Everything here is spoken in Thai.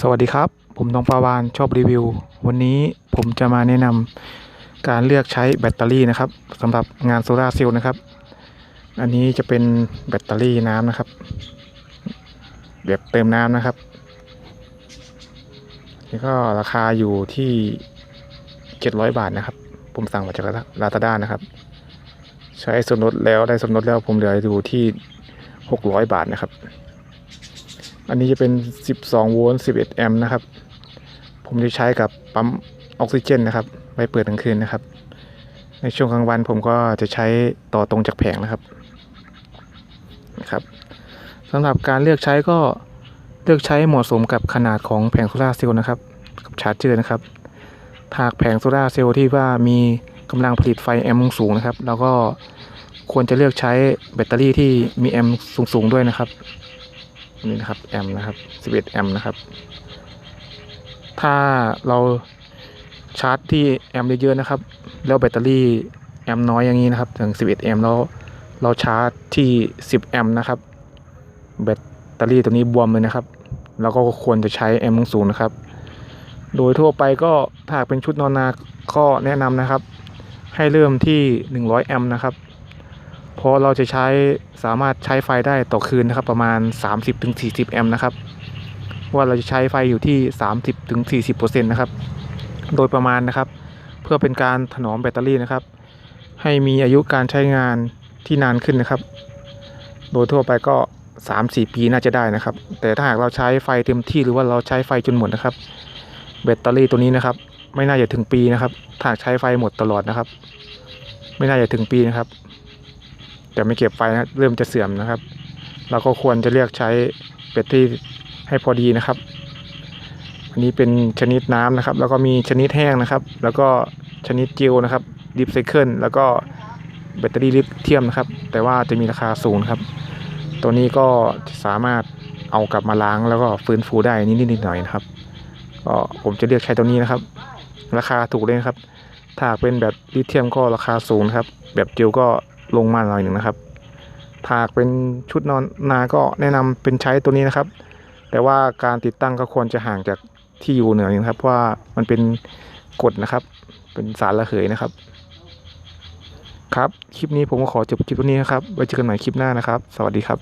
สวัสดีครับ ผมน้องปาวานชอบรีวิว วันนี้ผมจะมาแนะนำการเลือกใช้แบตเตอรี่นะครับสำหรับงานโซลาร์เซลล์นะครับ อันนี้จะเป็นแบตเตอรี่น้ำนะครับแบบเติมน้ำนะครับนี่ก็ราคาอยู่ที่700บาทนะครับ ผมสั่งมาจากลาซาด้านะครับ ใช้ส่วนลดแล้วได้ส่วนลดแล้วผมเหลืออยู่ที่600บาทนะครับ อันนี้จะเป็น 12 โวลต์ 11 แอมป์นะครับ ผมจะใช้กับปั๊มออกซิเจนนะครับไว้เปิดกลางคืนนะครับ ในช่วงกลางวันผมก็จะใช้ต่อตรงจากแผงนะครับนะครับสำหรับการเลือกใช้ก็เลือกใช้เหมาะสมกับขนาดของแผงโซลาเซลล์นะครับ กับชาร์จเจอร์นะครับหากแผงโซลาเซลล์ที่ว่ามีกำลังผลิตไฟแอมป์สูงนะครับ แล้วก็ควรจะเลือกใช้แบตเตอรี่ที่มีแอมป์สูงๆด้วยนะครับ นี่นะครับแอมนะครับ 11 แอมนะครับ ถ้าเราชาร์จที่แอมเยอะๆนะครับ แล้วแบตเตอรี่แอมน้อยอย่างนี้นะครับถึง 11 แอมแล้วเราชาร์จที่ 10 แอมนะครับ แบตเตอรี่ตัวนี้บวมเลยนะครับเราก็ควรจะใช้แอมสูงนะครับ โดยทั่วไปก็ถ้าเป็นชุดนอนนาก็แนะนำนะครับ ให้เริ่มที่ 100 แอมนะครับ เพราะเราจะใช้สามารถใช้ไฟได้ต่อคืนนะครับ ประมาณ 30-40 แอมป์นะครับ ว่าเราจะใช้ไฟอยู่ที่ 30-40%นะครับ โดยประมาณนะครับ เพื่อเป็นการถนอมแบตเตอรี่นะครับ ให้มีอายุการใช้งานที่นานขึ้นนะครับ โดยทั่วไปก็ 3-4 ปีน่าจะได้นะครับ แต่ถ้าหากเราใช้ไฟเต็มที่หรือว่าเราใช้ไฟจนหมดนะครับ แบตเตอรี่ตัวนี้นะครับ ไม่น่าจะถึงปีนะครับถ้าใช้ไฟหมดตลอดนะครับ ไม่น่าจะถึงปีนะครับ แต่ไม่เก็บไฟนะเริ่มจะเสื่อมนะครับ เราก็ควรจะเลือกใช้แบตที่ให้พอดีนะครับ อันนี้เป็นชนิดน้ำนะครับ แล้วก็มีชนิดแห้งนะครับ แล้วก็ชนิดเจลนะครับดิฟไซเคิลแล้วก็แบตเตอรี่ลิเธียมนะครับ แต่ว่าจะมีราคาสูงครับ ตัวนี้ก็สามารถเอากลับมาล้างแล้วก็ฟื้นฟูได้นิดๆหน่อยๆนะครับก็ผมจะเลือกใช้ตัวนี้นะครับ ราคาถูกเลยครับ ถ้าเป็นแบบลิเธียมก็ราคาสูงครับ แบบเจลก็ ลงมาหน่อยหนึ่งนะครับถากเป็นชุดนอนนาก็แนะนำเป็นใช้ตัวนี้นะครับ แต่ว่าการติดตั้งก็ควรจะห่างจากที่อยู่เหนือนึงนะครับเพราะว่ามันเป็นกฎนะครับ เป็นสารระเหยนะครับ ครับ คลิปนี้ผมก็ขอจบคลิปตัวนี้นะครับ ไว้เจอกันใหม่คลิปหน้านะครับ สวัสดีครับ